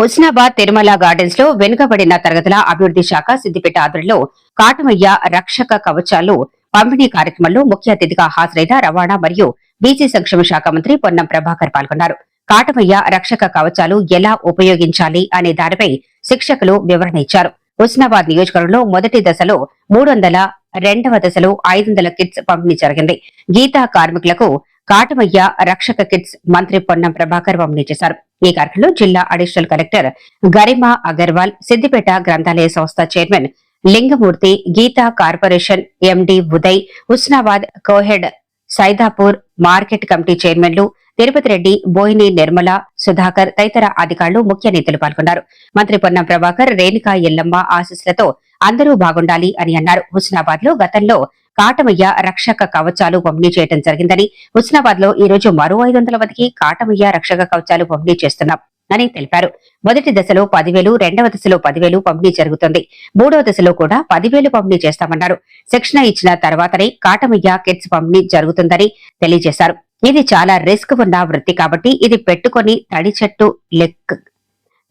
హుస్నాబాద్ తిరుమల గార్డెన్స్లో వెనుకబడిన తరగతుల అభివృద్ధి శాఖ సిద్దిపేట ఆధ్వర్యంలో కాటమయ్య రక్షక కవచాలు పంపిణీ కార్యక్రమంలో ముఖ్య అతిథిగా హాజరైన రవాణా మరియు బీసీ సంక్షేమ శాఖ మంత్రి పొన్నం ప్రభాకర్ పాల్గొన్నారు. కాటమయ్య రక్షక కవచాలు ఎలా ఉపయోగించాలి అనే దానిపై శిక్షకులు వివరణ ఇచ్చారు. హుస్నాబాద్ నియోజకవర్గంలో మొదటి దశలో మూడు వందల రెండవ దశలో ఐదు వందల కిట్స్ పంపిణీ జరిగింది. గీతా కార్మికులకు కాటమయ్య రక్షక కిట్స్ మంత్రి పొన్నం ప్రభాకర్ పంపిణీ చేశారు ఈ కార్యక్రమంలో జిల్లా అడిషనల్ కలెక్టర్ గరిమా అగర్వాల్ సిద్దిపేట గ్రంథాలయ సంస్థ chairman Lingamurthy Geeta corporation MD Uday Husnabad Koheda Saidapur market committee చైర్మన్లు తిరుపతి రెడ్డి బోయిని నిర్మల సుధాకర్ తదితర అధికారులు ముఖ్య నేతలు పాల్గొన్నారు. మంత్రి పొన్నం ప్రభాకర్ రేణుకా ఎల్లమ్మ ఆశీస్సులతో అందరూ బాగుండాలి అని అన్నారు. హుస్నాబాద్లో గతంలో కాటమయ్య రక్షక కవచాలు పంపిణీ చేయడం జరిగిందని హుస్నాబాద్లో ఈ రోజు మరో ఐదు వందల మందికి కాటమయ్య రక్షక కవచాలు పంపిణీ చేస్తున్నాం. అని తెలిపారు. మొదటి దశలో పదివేలు రెండవ దశలో పదివేలు పంపిణీ జరుగుతుంది. మూడవ దశలో కూడా పదివేలు పంపిణీ చేస్తామన్నారు. శిక్షణ ఇచ్చిన తర్వాతనే కాటమయ్య కిట్స్ పంపిణీ జరుగుతుందని తెలియజేశారు. ఇది చాలా రిస్క్ ఉన్న వృత్తి కాబట్టి ఇది పెట్టుకొని తడి చెట్టు లెక్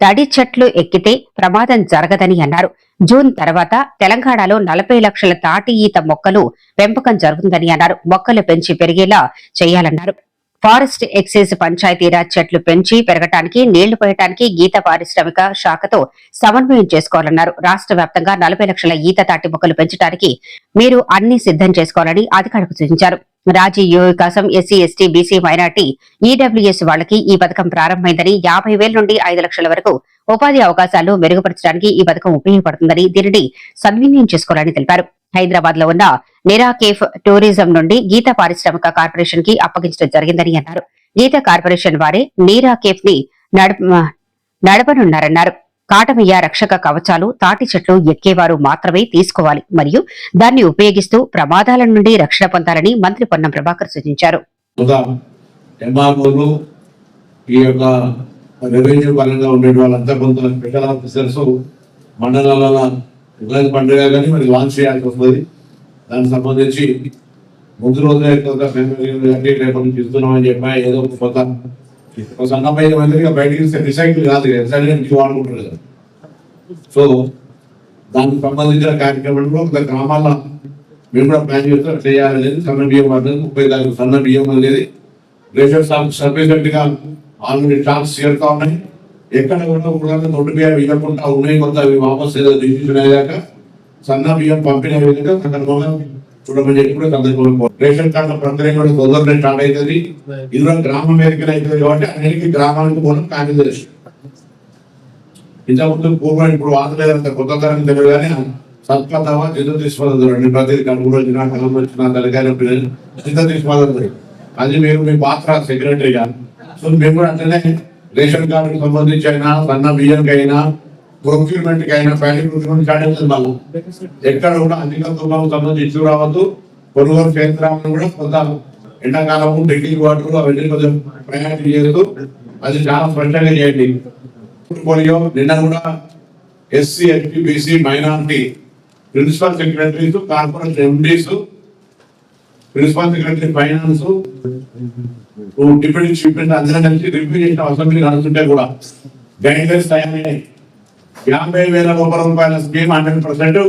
తడి చెట్లు ఎక్కితే ప్రమాదం జరగదని అన్నారు. జూన్ తర్వాత తెలంగాణలో నలభై లక్షల తాటి ఈత మొక్కలు పెంపకం జరుగుతుందని అన్నారు. మొక్కలు పెంచి పెరిగేలా చేయాలన్నారు. ఫారెస్ట్ ఎక్సైజ్ పంచాయతీరాజ్ చెట్లు పెంచి పెరగటానికి నీళ్ళు పోయటానికి గీత పారిశ్రామిక శాఖతో సమన్వయం చేసుకోవాలన్నారు. రాష్ట్ర వ్యాప్తంగా నలభై లక్షల ఈత తాటి మొక్కలు పెంచడానికి మీరు అన్ని సిద్ధం చేసుకోవాలని అధికారులకు సూచించారు. Rajiv Yuva Vikasam SC ST BC minority EWS వాళ్ళకి ఈ పథకం ప్రారంభమైందని యాభై వేల నుండి ఐదు లక్షల వరకు ఉపాధి అవకాశాలు మెరుగుపరచడానికి ఈ పథకం ఉపయోగపడుతుందని దీనిని సద్వినియోగం చేసుకోవాలని తెలిపారు. హైదరాబాద్లో ఉన్న నిరా కేఫ్ టూరిజం నుండి గీత పారిశ్రామిక కార్పొరేషన్కి అప్పగించడం జరిగిందని అన్నారు. గీత కార్పొరేషన్ వారే నీరా కేఫ్ని నడపనున్నారన్నారు. కాటమయ్య రక్షక కవచాలు తాటి చెట్లు ఎక్కేవారు మాత్రమే తీసుకోవాలి మరియు దాన్ని ఉపయోగిస్తూ ప్రమాదాల నుండి రక్షణ పొందాలని మంత్రి పొన్నం ప్రభాకర్ సూచించారు. ఈ యొక్క రెవెన్యూ పరంగా ఉండే వాళ్ళంతా కొంత స్పెషల్ ఆఫీసర్స్ మండలాల ఉగాది పండుగ కానీ మరి లాంచ్ చేయాల్సి వస్తుంది. దానికి సంబంధించి ముందు రోజున అంటే రేపటి నుంచి ఇస్తున్నామని చెప్పా ఏదో ఒక కొత్త ఒక సంఘమైన మందిగా బయటికి ఇస్తే రిసైకిల్ కాదు రిసైకిల్ వాడుకుంటారు కదా. సో దానికి సంబంధించిన కార్యక్రమంలో ఒక గ్రామాల్లో మేము కూడా ప్లాన్ చేస్తాం చేయాలనేది సన్న బియ్యం పడ్డది ముప్పై తారీఖు సన్న బియ్యం అనేది. రేషన్ షాప్ సర్వీసెంట్ ఆల్రెడీ షాప్స్ చేరుతా ఉన్నాయి. ఎక్కడ కూడా కూడా బియ్యం ఇవ్వకుండా ఉన్నాయి కొంత అవి వాపస్ ఏదో అయ్యాక సన్న బియ్యం పంపిన విధంగా సందర్భంగా చూడమని చెప్పి కూడా రేషన్ కార్డుల ప్రక్రియ కూడా తొందరగా స్టార్ట్ అవుతుంది. ఇందులో గ్రామం వేదికలు అవుతుంది కాబట్టి అన్నిటికీ గ్రామానికి పోవడం కాంగ్రెస్ ఇంతకుముందు పూర్వం ఇప్పుడు వార్త లేదంత కొత్త తరం తెలియదు కానీ సత్కథమ జిద్దు తీసుకోవాలి ప్రతి కడుపు వచ్చిన కలం వచ్చిన తలకాయ జిద్దు తీసుకోవాలి అది మీరు మీ పాత్ర సెక్రటరీ గారు సో మేము కూడా అంటేనే రేషన్ కార్డుకి సంబంధించి అయినా సన్న బియ్యంకి అయినా ప్రొక్యూర్మెంట్కి అయినా ప్యాకెట్ ప్రొక్యూర్మెంట్ స్టార్ట్ అవుతుంది ఎక్కడ కూడా అన్ని కుటుంబాలకు సంబంధించి ఇష్యూ రావద్దు. కొనుగోలు కేంద్రాలను కూడా కొంత ఎండాకాలము డ్రింకింగ్ వాటర్ అవన్నీ కొంచెం ప్రయాణం చేస్తూ అది చాలా స్పష్టంగా చేయండి. పోలియో నిన్న కూడా SC ST BC minority principal secretaries corporation MDs principal secretary finance deputy chief minister అందరం కలిసి రివ్యూ చేసిన అసెంబ్లీ నడుస్తుంటే కూడా గైడ్ లైన్స్ తయారైనాయి యాభై వేల రూపాయల రూపాయల స్కీమ్ హండ్రెడ్ పర్సెంట్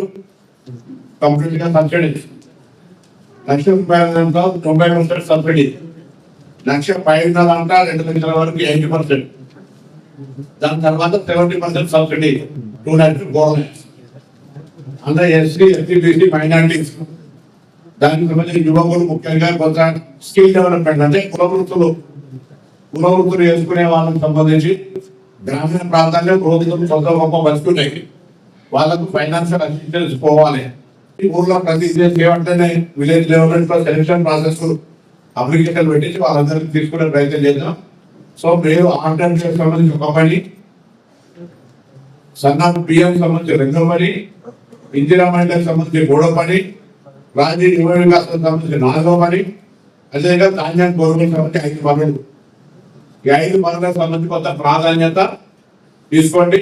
కంప్లీట్గా సబ్సిడీ. లక్ష రూపాయల తొంభై పర్సెంట్ సబ్సిడీ. లక్ష పైన అంట రెండు లక్షల వరకు ఎయిటీ పర్సెంట్. దాని తర్వాత seventy percent subsidy. Two lakhs four lakhs అందరూ ఎస్సీ ఎస్టీ బీసీ మైనార్టీస్. దానికి సంబంధించి యువకులు ముఖ్యంగా కొంత స్కిల్ డెవలప్మెంట్ అంటే కులవృత్తులు కులవృత్తులు చేసుకునే వేసుకునే వాళ్ళకి సంబంధించి గ్రామీణ ప్రాంతాల్లో రోజులు సొంత గొప్ప బతుకున్నాయి వాళ్ళకు ఫైనాన్షియల్ అసిస్టెన్స్ పోవాలి ఈ ఊర్లో ప్రతి ఏమంటేనే విలేజ్ డెవలప్మెంట్లో సెలక్షన్ ప్రాసెస్ అప్లికేషన్ పెట్టించి వాళ్ళందరికీ తీసుకునే ప్రయత్నం చేద్దాం. సో మీరు ఆర్డర్ సంబంధించి ఒక పని సన్నా పిఎం సంబంధించి రెండో పని ఇందిరా మహిళలకు సంబంధించి మూడో పని రాజీ యువ వికాసం సంబంధించి నాలుగో పని. అదేవిధంగా ధాన్యాన్ని గవర్నమెంట్ సంబంధించి ఐదు పనులు. ఈ ఐదు పనులకు సంబంధించి కొంత ప్రాధాన్యత తీసుకోండి.